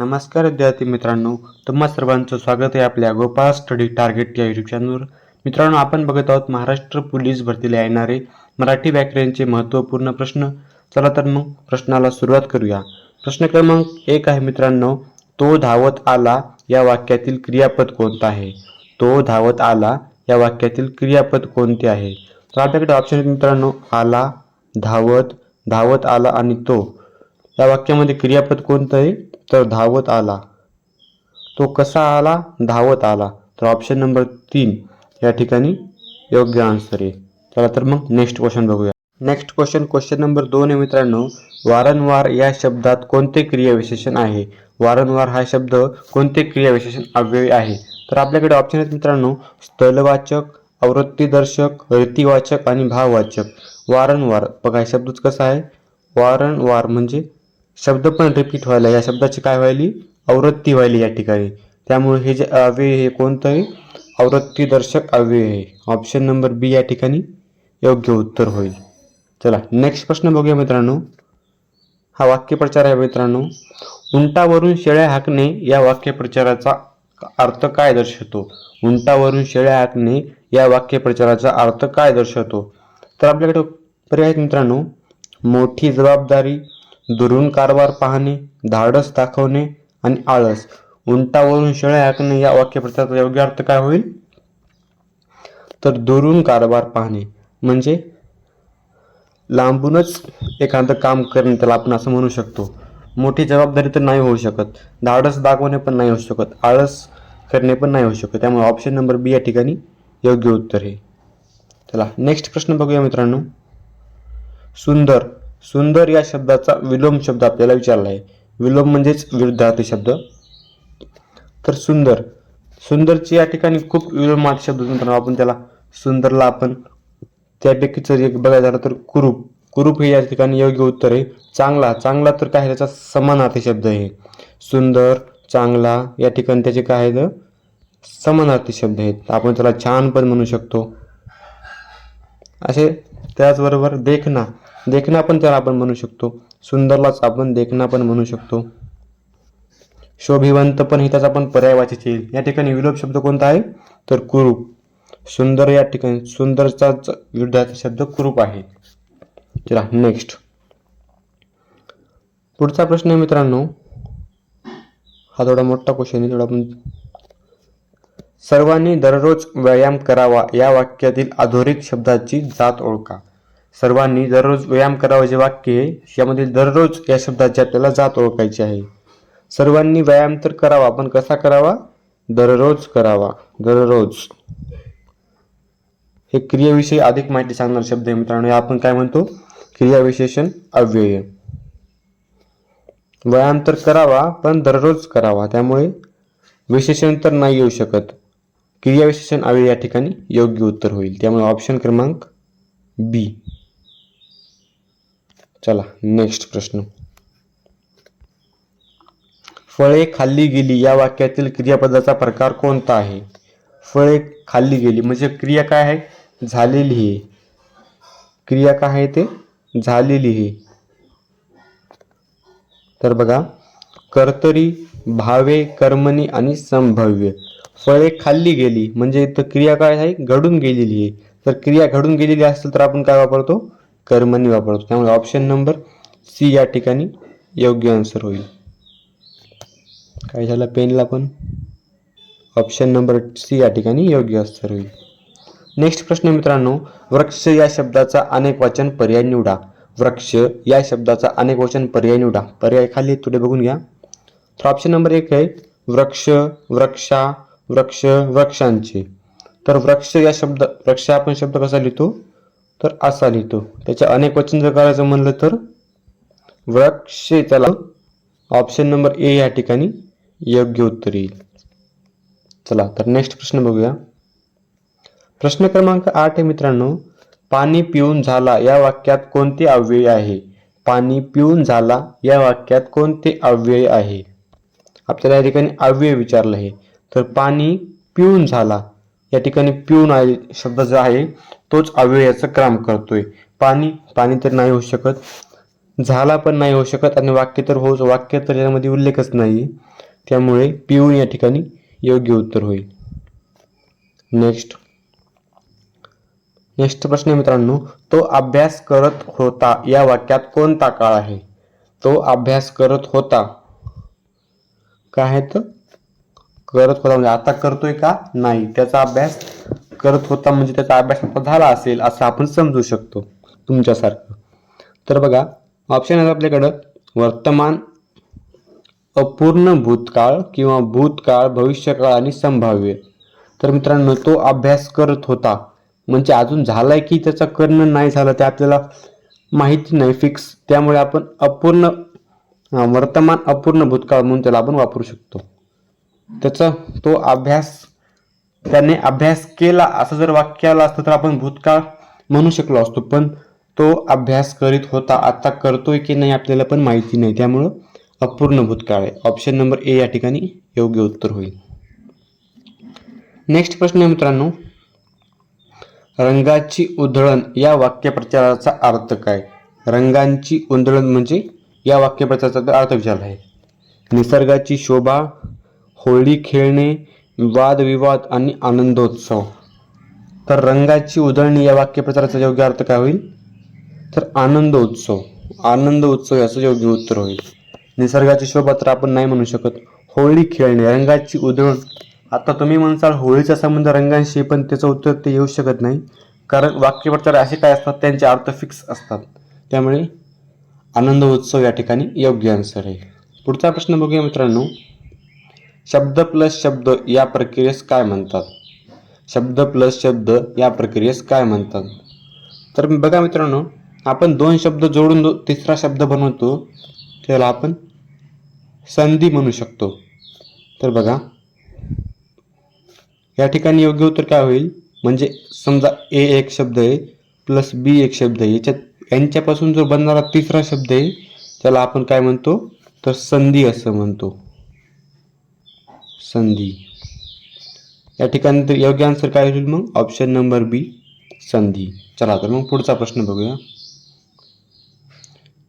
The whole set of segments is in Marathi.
नमस्कार विद्यार्थी मित्रांनो. तुम्हा सर्वांचं स्वागत आहे आपल्या गोपाळ स्टडी टार्गेट या युट्यूब चॅनलवर मित्रांनो आपण बघत आहोत महाराष्ट्र पोलीस भरतीला येणारे मराठी व्याकरणचे महत्त्वपूर्ण प्रश्न. चला तर मग प्रश्नाला सुरुवात करूया. प्रश्न क्रमांक एक आहे मित्रांनो तो धावत आला या वाक्यातील क्रियापद कोणतं आहे? तो धावत आला या वाक्यातील क्रियापद कोणते आहे? तर आपल्याकडे ऑप्शन आहेत मित्रांनो आला धावत धावत आला आणि तो. या वाक्यामध्ये क्रियापद कोणतं आहे? तर धावत आला. तो कसा आला? धावत आला. तर ऑप्शन नंबर तीन. या ठिकाणी योग्य आन्सर आहे. चला तर मग नेक्स्ट क्वेश्चन बघूया. नेक्स्ट क्वेश्चन क्वेश्चन नंबर दोन आहे मित्रांनो. वारंवार या शब्दात कोणते क्रियाविशेषण आहे? वारंवार हा शब्द कोणते क्रियाविशेषण अव्ययी आहे? तर आपल्याकडे ऑप्शन आहेत मित्रांनो. स्थलवाचक आवृत्तीदर्शक रीतिवाचक आणि भाववाचक. वारंवार. बघा शब्दच कसा आहे? वारंवार म्हणजे शब्द पण रिपीट व्हायला या शब्दाची काय व्हायली? आवृत्ती व्हायली या ठिकाणी. त्यामुळे हे जे अव्यय हे कोणतं आहे आवृत्तीदर्शक अव्यय आहे. ऑप्शन नंबर बी या ठिकाणी योग्य उत्तर होईल. चला नेक्स्ट प्रश्न बघूया मित्रांनो. हा वाक्यप्रचार आहे मित्रांनो. उंटावरून शेळ्या हाकणे या वाक्यप्रचाराचा अर्थ काय दर्शवतो? उंटावरून शेळ्या हाकणे या वाक्यप्रचाराचा अर्थ काय दर्शवतो? तर आपल्याकडे पर्याय मित्रांनो. मोठी जबाबदारी दुरून कारभार पाहणे धाडस दाखवणे आणि आळस. उंटावरून शेळ्या हाकणे या वाक्यप्रचाराचा योग्य अर्थ काय होईल? तर दुरून कारभार पाहणे. म्हणजे? लांबूनच एखादं काम करणे त्याला आपण असं म्हणू शकतो. मोठी जबाबदारी तर नाही होऊ शकत. धाडस दाखवणे पण नाही होऊ शकत. आळस करणे पण नाही होऊ शकत. त्यामुळे ऑप्शन नंबर बी या ठिकाणी योग्य उत्तर आहे. चला नेक्स्ट प्रश्न बघूया मित्रांनो. सुंदर. सुंदर या शब्दाचा विलोम शब्द आपल्याला विचारला आहे. विलोम म्हणजेच विरुद्धार्थी शब्द. तर सुंदर. सुंदरची या ठिकाणी खूप विलोमार्थी शब्द मित्रांनो आपण त्याला सुंदरला आपण त्यापैकी जर एक बघायला झालं तर कुरूप. कुरूप हे या ठिकाणी योग्य उत्तर आहे. चांगला. चांगला तर काय? आहे? त्याचा समानार्थी शब्द आहे. सुंदर चांगला या ठिकाणी त्याचे काय आहेत? समानार्थी शब्द आहेत. आपण त्याला छान पण म्हणू शकतो. असे त्याचबरोबर देखना. देखणा पण त्याला आपण म्हणू शकतो. सुंदरलाच आपण देखणा पण म्हणू शकतो. शोभिवंत पण हे त्याचा पण पर्यायवाचीच येईल. या ठिकाणी विलोप शब्द कोणता आहे? तर कुरूप. सुंदर या ठिकाणी सुंदरचाच विरुद्धाचा शब्द कुरूप आहे. चला नेक्स्ट पुढचा प्रश्न आहे मित्रांनो. हा थोडा मोठा क्वेश्चन आहे थोडा आपण सर्वांनी दररोज व्यायाम करावा या वाक्यातील अधोरेख शब्दाची जात ओळखा. सर्वांनी दररोज व्यायाम करावा जे वाक्य आहे यामधील दररोज या शब्दाची आपल्याला जात ओळखायची आहे. सर्वांनी व्यायाम तर करावा पण कसा करावा? दररोज करावा. दररोज. हे क्रियाविषयी अधिक माहिती सांगणारे शब्द आहे मित्रांनो. आपण काय म्हणतो? क्रियाविशेषण अव्यय. व्यायाम तर करावा पण दररोज करावा. त्यामुळे विशेषण तर नाही येऊ शकत. क्रियाविशेषण अव्यय या ठिकाणी योग्य उत्तर होईल. त्यामुळे ऑप्शन क्रमांक बी. चला नेक्स्ट प्रश्न. फळे खाल्ली गेली या वाक्यातील क्रियापदाचा प्रकार कोणता आहे? फळे खाल्ली गेली म्हणजे क्रिया काय आहे? झालेली आहे क्रिया काय आहे ते? झालेली आहे तर बघा कर्तरी भावे कर्मणी आणि संभाव्य. फळे खाल्ली गेली म्हणजे इथं क्रिया काय आहे? घडून गेलेली आहे. तर क्रिया घडून गेलेली असेल तर आपण काय वापरतो? कर्मणी वापरतो. त्यामुळे ऑप्शन नंबर सी या ठिकाणी योग्य आन्सर होईल. काय झालं? पेनला पण ऑप्शन नंबर सी या ठिकाणी योग्य आन्सर होईल. नेक्स्ट प्रश्न मित्रांनो वृक्ष या शब्दाचा अनेक वचन पर्याय निवडा. वृक्ष या शब्दाचा अनेक वचन पर्याय निवडा. पर्याय खाली थोडे बघून घ्या. तर ऑप्शन नंबर एक आहे वृक्ष वृक्षा वृक्ष वृक्षांचे. तर वृक्ष या शब्द वृक्ष आपण शब्द कसा लिहितो? तर असा लिहितो. त्याचे अनेक वचन जर करायचं म्हणलं तर वृक्षे त्याला ऑप्शन नंबर ए या ठिकाणी योग्य उत्तर येईल. चला तर नेक्स्ट प्रश्न बघूया. प्रश्न क्रमांक आठ आहे मित्रांनो. पाणी पिऊन झाला या वाक्यात कोणते अव्यय आहे? पाणी पिऊन झाला या वाक्यात कोणते अव्यय आहे? आपल्याला या ठिकाणी अव्यय विचारलं आहे. तर पाणी पिऊन झाला या ठिकाणी पिऊन आहे शब्द जो आहे तोच अव्ययाचं काम करतोय. पाणी पाणी तर नाही होऊ शकत. झाला पण नाही होऊ शकत आणि वाक्य तर होऊ वाक्य तर यामध्ये उल्लेखच नाही. त्यामुळे पिऊन या ठिकाणी योग्य उत्तर होईल. नेक्स्ट नेक्स्ट प्रश्न मित्रांनो तो अभ्यास करत होता या वाक्यात कोणता काळ आहे? तो अभ्यास करत होता. काय आहे तर करत होता म्हणजे आता करतोय का? नाही. त्याचा अभ्यास करत होता म्हणजे त्याचा अभ्यास आता झाला असेल असं आपण समजू शकतो तुमच्यासारखं. तर बघा ऑप्शन आहे आपल्याकडं वर्तमान अपूर्ण भूतकाळ किंवा भूतकाळ भविष्यकाळ आणि संभाव्य. तर मित्रांनो तो अभ्यास करत होता. म्हणजे अजून झालाय की त्याचा करणं नाही झालं ते आपल्याला माहिती नाही फिक्स त्यामुळे आपण अपूर्ण वर्तमान अपूर्ण भूतकाळ म्हणून त्याला आपण वापरू शकतो. त्याचा तो अभ्यास त्याने अभ्यास केला असं जर वाक्य आलं असतं तर आपण भूतकाळ म्हणू शकलो असतो पण तो अभ्यास करीत होता आता करतोय की नाही आपल्याला पण माहिती नाही. त्यामुळं अपूर्ण भूतकाळ आहे. ऑप्शन नंबर ए या ठिकाणी योग्य उत्तर होईल. नेक्स्ट प्रश्न आहे मित्रांनो. रंगाची उधळण या वाक्यप्रचाराचा अर्थ काय? रंगांची उधळण म्हणजे या वाक्यप्रचाराचा अर्थ विचारला आहे. निसर्गाची शोभा होळी खेळणे वादविवाद आणि आनंदोत्सव. तर रंगाची उधळणी या वाक्यप्रचाराचा योग्य अर्थ काय होईल? तर आनंदोत्सव. आनंद उत्सव याचं योग्य उत्तर होईल. निसर्गाची शोभा तर आपण नाही म्हणू शकत. होळी खेळणे रंगाची उधळण. आता तुम्ही म्हणसाल होळीचा संबंध रंगांशी पण त्याचं उत्तर ते येऊ शकत नाही. कारण वाक्यप्रचार असे काय असतात? त्यांचे अर्थ फिक्स असतात. त्यामुळे आनंद उत्सव या ठिकाणी योग्य आन्सर आहे. पुढचा प्रश्न बघूया मित्रांनो. शब्द प्लस शब्द या प्रक्रियेस काय म्हणतात? शब्द प्लस शब्द या प्रक्रियेस काय म्हणतात? तर बघा मित्रांनो आपण दोन शब्द जोडून दो तिसरा शब्द बनवतो त्याला आपण संधी म्हणू शकतो. तर बघा या ठिकाणी योग्य उत्तर काय होईल? म्हणजे समजा ए एक शब्द आहे प्लस बी एक शब्द आहे. याच्यात यांच्यापासून जो बनणारा तिसरा शब्द आहे त्याला आपण काय म्हणतो? तर संधी असं म्हणतो. संधी. या ठिकाणी तर योग्य आन्सर काय होईल मग? ऑप्शन नंबर बी संधी. चला तर मग पुढचा प्रश्न बघूया.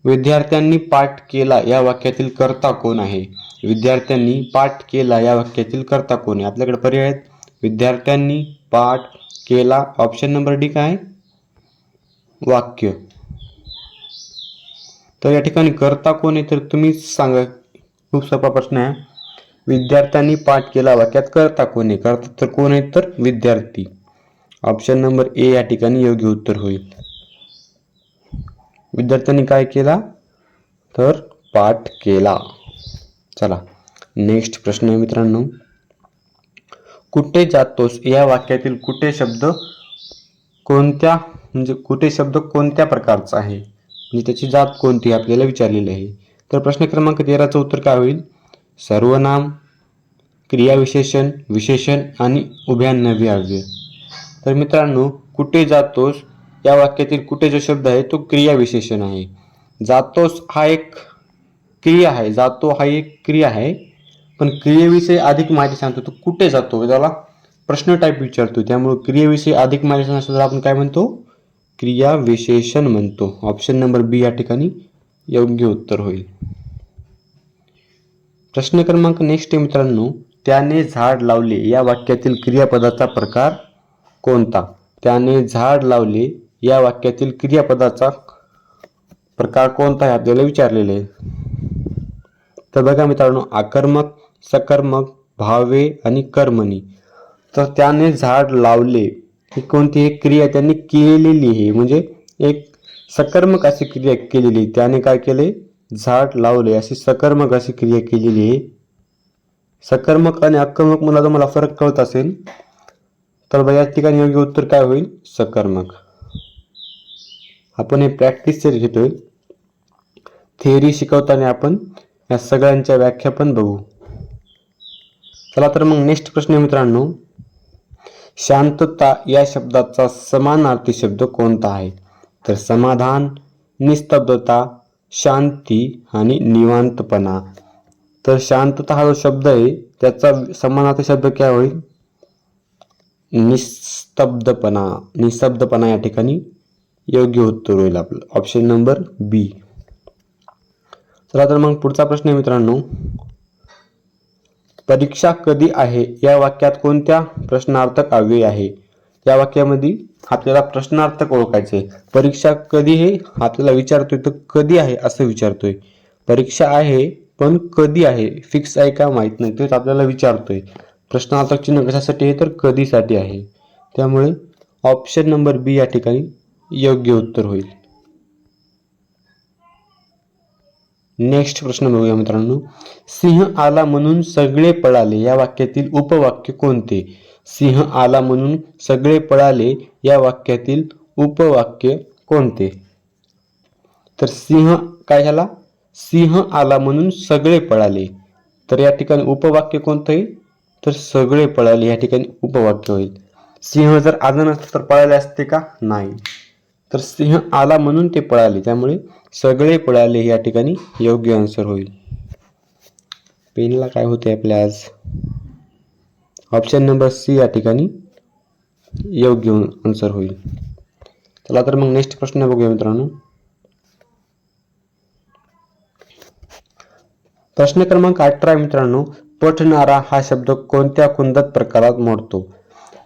विद्यार्थ्यांनी पाठ केला या वाक्यातील कर्ता कोण आहे? विद्यार्थ्यांनी पाठ केला या वाक्यातील कर्ता कोण आहे? आपल्याकडे पर्याय आहेत. विद्यार्थ्यांनी पाठ केला. ऑप्शन नंबर डी काय? वाक्य. तर या ठिकाणी कर्ता कोण आहे? तर तुम्हीच सांगा. खूप सोपा प्रश्न आहे. विद्यार्थ्यांनी पाठ केला वाक्यात करता कोणी? करता तर कोण आहेत तर विद्यार्थी. ऑप्शन नंबर ए या ठिकाणी योग्य उत्तर होईल. विद्यार्थ्यांनी काय केला? तर पाठ केला. चला नेक्स्ट प्रश्न आहे मित्रांनो. कुठे जातोस? या वाक्यातील कुठे शब्द कोणत्या म्हणजे कुठे शब्द कोणत्या प्रकारचा आहे? म्हणजे त्याची जात कोणती आपल्याला विचारलेली आहे. तर प्रश्न क्रमांक तेराचं उत्तर काय होईल? सर्वनाम क्रियाविशेषण विशेषण आणि उभ्यान्नवी अव्यय. तर मित्रांनो कुठे जातोस? या वाक्यातील कुठे जो शब्द आहे तो क्रियाविशेषण आहे. जातोस हा एक क्रिया आहे जातो हा एक क्रिया आहे. पण क्रियेविषयी अधिक माहिती सांगतो तो कुठे जातो? त्याला प्रश्न टाईप विचारतो त्यामुळे क्रियेविषयी अधिक माहिती सांगायचं तर आपण काय म्हणतो? क्रिया विशेषण म्हणतो. ऑप्शन नंबर बी या ठिकाणी योग्य उत्तर होईल. प्रश्न क्रमांक नेक्स्ट आहे मित्रांनो. त्याने झाड लावले. या वाक्यातील क्रियापदाचा प्रकार कोणता? त्याने झाड लावले. या वाक्यातील क्रियापदाचा प्रकार कोणता आहे? आपल्याला विचारलेले आहे. तर बघा मित्रांनो आकर्मक सकर्मक भावे आणि कर्मणी. तर त्याने झाड लावले. ही कोणती एक क्रिया त्यांनी केलेली आहे. म्हणजे एक सकर्मक अशी क्रिया केलेली आहे. त्याने काय केले? झाड लावले अशी सकर्मक अशी क्रिया केलेली आहे. सकर्मक आणि अकर्मक मला तुम्हाला फरक कळत असेल तर बघा या ठिकाणी योग्य उत्तर काय होईल? सकर्मक. आपण हे प्रॅक्टिस घेतोय. थेअरी शिकवताना आपण या सगळ्यांच्या व्याख्या पण बघू. चला तर मग नेक्स्ट प्रश्न मित्रांनो. शांतता या शब्दाचा समानार्थी शब्द कोणता आहे? तर समाधान निस्तब्धता शांती आणि निवांतपणा. तर शांतता हा जो शब्द आहे त्याचा समानार्थी शब्द काय होईल? निस्तब्धपणा. निस्तब्धपणा या ठिकाणी योग्य उत्तर होईल आपलं. ऑप्शन नंबर बी चला तर मग पुढचा प्रश्न आहे मित्रांनो. परीक्षा कधी आहे? या वाक्यात कोणत्या प्रश्नार्थक अव्यय आहे? या वाक्यामध्ये आपल्याला प्रश्नार्थक ओळखायचे परीक्षा कधी हे आपल्याला विचारतोय तर कधी आहे असं विचारतोय. परीक्षा आहे पण कधी आहे? फिक्स आहे का माहीत नाही. तेच आपल्याला विचारतोय. प्रश्नार्थक चिन्ह कशासाठी आहे? तर कधीसाठी आहे. त्यामुळे ऑप्शन नंबर बी या ठिकाणी योग्य उत्तर होईल. नेक्स्ट प्रश्न बघूया मित्रांनो. सिंह आला म्हणून सगळे पळाले. या वाक्यातील उपवाक्य कोणते? सिंह आला म्हणून सगळे पळाले या वाक्यातील उपवाक्य कोणते? तर सिंह काय झाला? सिंह आला म्हणून सगळे पळाले. तर या ठिकाणी उपवाक्य कोणतं आहे तर सगळे पळाले या ठिकाणी उपवाक्य होईल. सिंह जर आलं नसतं तर पळाले असते का? नाही. तर सिंह आला म्हणून ते पळाले त्यामुळे सगळे पळाले या ठिकाणी योग्य आन्सर होईल. पेनला काय होते आपल्या आज? ऑप्शन नंबर सी या ठिकाणी योग्य आन्सर होईल. चला तर मग नेक्स्ट प्रश्न बघूया मित्रांनो. प्रश्न क्रमांक अठरा मित्रांनो. पठणारा हा शब्द कोणत्या कुंदत प्रकारात मोडतो?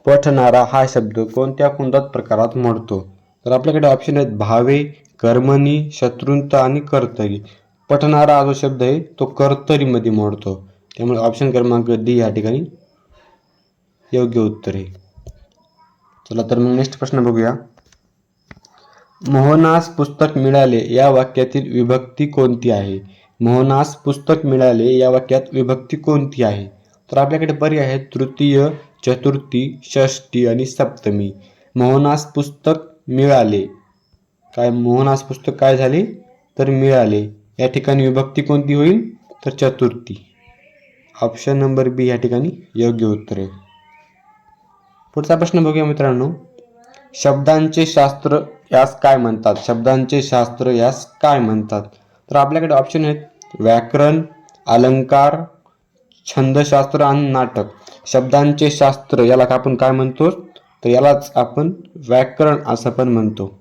पठणारा हा शब्द कोणत्या कुंदत प्रकारात मोडतो? तर आपल्याकडे ऑप्शन आहेत भावे कर्मणी शत्रुंत आणि कर्तरी. पठणारा हा जो शब्द आहे तो कर्तरीमध्ये मोडतो. त्यामुळे ऑप्शन क्रमांक डी या ठिकाणी योग्य उत्तर. आहे चला तर मग नेक्स्ट प्रश्न बघूया. मोहनास पुस्तक मिळाले या वाक्यातील विभक्ती कोणती आहे? मोहनास पुस्तक मिळाले या वाक्यात विभक्ती कोणती आहे? तर आपल्याकडे पर्याय आहे तृतीय चतुर्थी षष्टी आणि सप्तमी. मोहनास पुस्तक मिळाले. काय मोहनास पुस्तक काय झाले? तर मिळाले. या ठिकाणी विभक्ती कोणती होईल? तर चतुर्थी. ऑप्शन नंबर बी या ठिकाणी योग्य उत्तर. आहे पुढचा प्रश्न बघूया मित्रांनो. शब्दांचे शास्त्र यास काय म्हणतात? शब्दांचे शास्त्र यास काय म्हणतात? तर आपल्याकडे ऑप्शन आहेत. व्याकरण अलंकार छंदशास्त्र आणि नाटक. शब्दांचे शास्त्र याला आपण काय म्हणतो? तर यालाच आपण व्याकरण असं पण म्हणतो.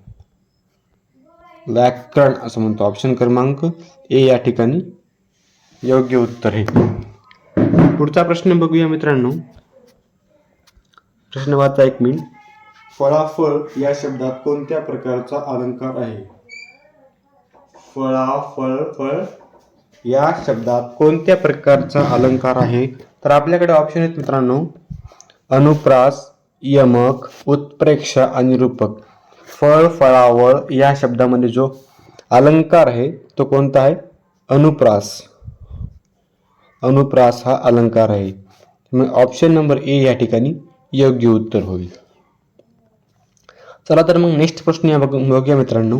व्याकरण असं म्हणतो. ऑप्शन क्रमांक ए या ठिकाणी योग्य उत्तर आहे. पुढचा प्रश्न बघूया मित्रांनो. प्रश्न वाचा एक मिनिट फळाफळ या शब्दात कोणत्या प्रकारचा अलंकार आहे? फळाफळ फळ. या शब्दात कोणत्या प्रकारचा अलंकार आहे? तर आपल्याकडे ऑप्शन आहेत मित्रांनो. अनुप्रास यमक उत्प्रेक्ष आणि रूपक. फळ फळावळ या शब्दामध्ये जो अलंकार आहे तो कोणता आहे? अनुप्रास. अनुप्रास हा अलंकार आहे. ऑप्शन नंबर ए या ठिकाणी योग्य उत्तर होईल. चला तर मग नेक्स्ट प्रश्न या बघूया मित्रांनो.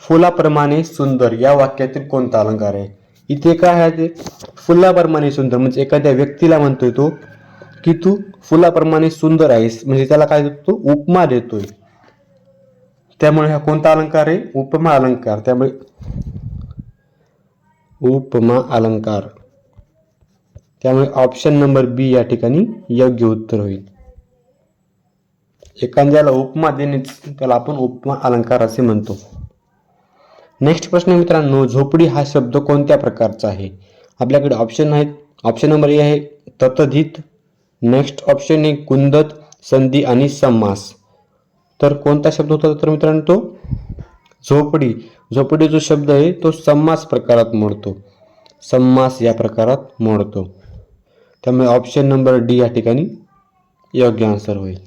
फुलाप्रमाणे सुंदर या वाक्यातील कोणता अलंकार आहे? इथे काय आहे ते? फुलाप्रमाणे सुंदर म्हणजे एखाद्या व्यक्तीला म्हणतोय तो की तू फुलाप्रमाणे सुंदर आहेस म्हणजे त्याला काय देतो उपमा देतोय. त्यामुळे हा कोणता अलंकार आहे? उपमा अलंकार. त्यामुळे उपमा अलंकार. त्यामुळे ऑप्शन नंबर बी या ठिकाणी योग्य उत्तर होईल. एखाद्याला उपमा देणे त्याला आपण उपमा अलंकार असे म्हणतो. नेक्स्ट प्रश्न मित्रांनो झोपडी हा शब्द कोणत्या प्रकारचा आहे? आपल्याकडे ऑप्शन आहेत. ऑप्शन नंबर ए आहे ततधित नेक्स्ट ऑप्शन आहे कुंदत संधी आणि समास. तर कोणता शब्द होता तर मित्रांनो तो? झोपडी. झोपडी जो शब्द आहे तो समास प्रकारात मोडतो. समास या प्रकारात मोडतो. त्यामुळे ऑप्शन नंबर डी या ठिकाणी योग्य आन्सर होईल.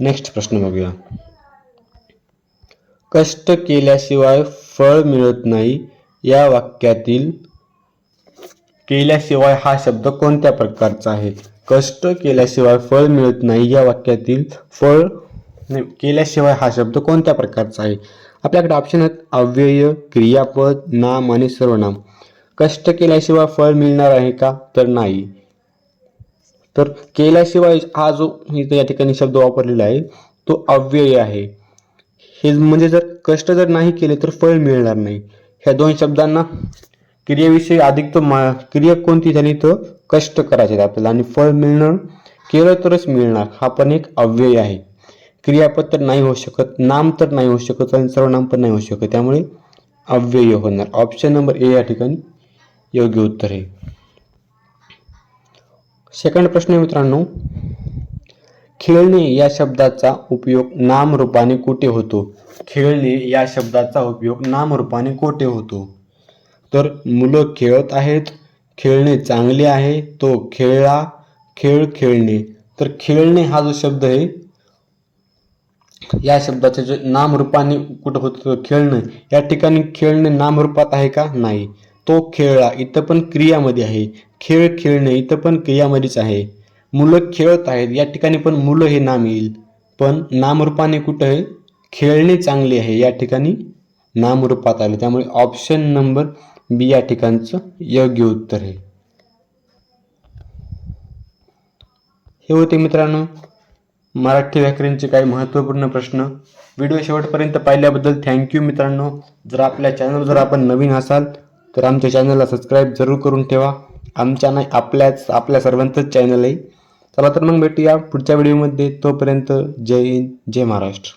नेक्स्ट प्रश्न बघूया. कष्ट केल्याशिवाय फळ मिळत नाही या वाक्यातील केल्याशिवाय हा शब्द कोणत्या प्रकारचा आहे? कष्ट केल्याशिवाय फळ मिळत नाही या वाक्यातील फळ नाही केल्याशिवाय हा शब्द कोणत्या प्रकारचा आहे? आपल्याकडे ऑप्शन आहेत अव्यय क्रियापद नाम आणि सर्वनाम. कष्ट केल्याशिवाय फळ मिळणार आहे का? तर नाही. तर केल्याशिवाय हा जो इथं या ठिकाणी शब्द वापरलेला आहे तो अव्यय आहे. हे म्हणजे जर कष्ट जर नाही केले तर फळ मिळणार नाही. ह्या दोन शब्दांना क्रियेविषयी अधिक तो मा क्रिया कोणती? झाली तर कष्ट करायचे आहेत आपल्याला. आणि फळ मिळणं केलं तरच मिळणार. हा पण एक अव्यय आहे. क्रियापद तर नाही होऊ शकत नाम तर नाही होऊ शकत आणि सर्वनाम पण नाही होऊ शकत. त्यामुळे अव्यय होणार. ऑप्शन नंबर ए या ठिकाणी योग्य उत्तर आहे. सेकंड प्रश्न आहे मित्रांनो. खेळणे या शब्दाचा उपयोग नामरूपाने कोठे होतो? खेळणे या शब्दाचा उपयोग नामरूपाने कोठे होतो? तर मुलं खेळत आहेत खेळणे चांगले आहे तो खेळला खेळ खेळणे. तर खेळणे हा जो शब्द आहे या शब्दाचे जे नामरूपाने कुठं होतं खेळणं या ठिकाणी खेळणे नामरूपात आहे का? नाही. तो खेळला इथं पण क्रियामध्ये आहे. खेळ खेळणे इथं पण क्रियामध्येच आहे. मुलं खेळत आहेत या ठिकाणी पण मुलं हे नाम येईल. पण नामरूपाने कुठं आहे? खेळणे चांगले आहे या ठिकाणी नामरूपात आले. त्यामुळे ऑप्शन नंबर बी या ठिकाणचं योग्य उत्तर आहे. हे होते मित्रांनो मराठी व्याकरणचे काही महत्त्वपूर्ण प्रश्न. व्हिडिओ शेवटपर्यंत पाहिल्याबद्दल थँक्यू मित्रांनो. जर आपल्या चॅनल जर आपण नवीन असाल तर आमच्या चॅनलला सबस्क्राईब जरूर करून ठेवा. आमच्या नाही आपल्याच आपल्या सर्वांचंच चॅनल आहे. चला तर मग भेटूया पुढच्या व्हिडिओमध्ये तोपर्यंत जय हिंद जय महाराष्ट्र.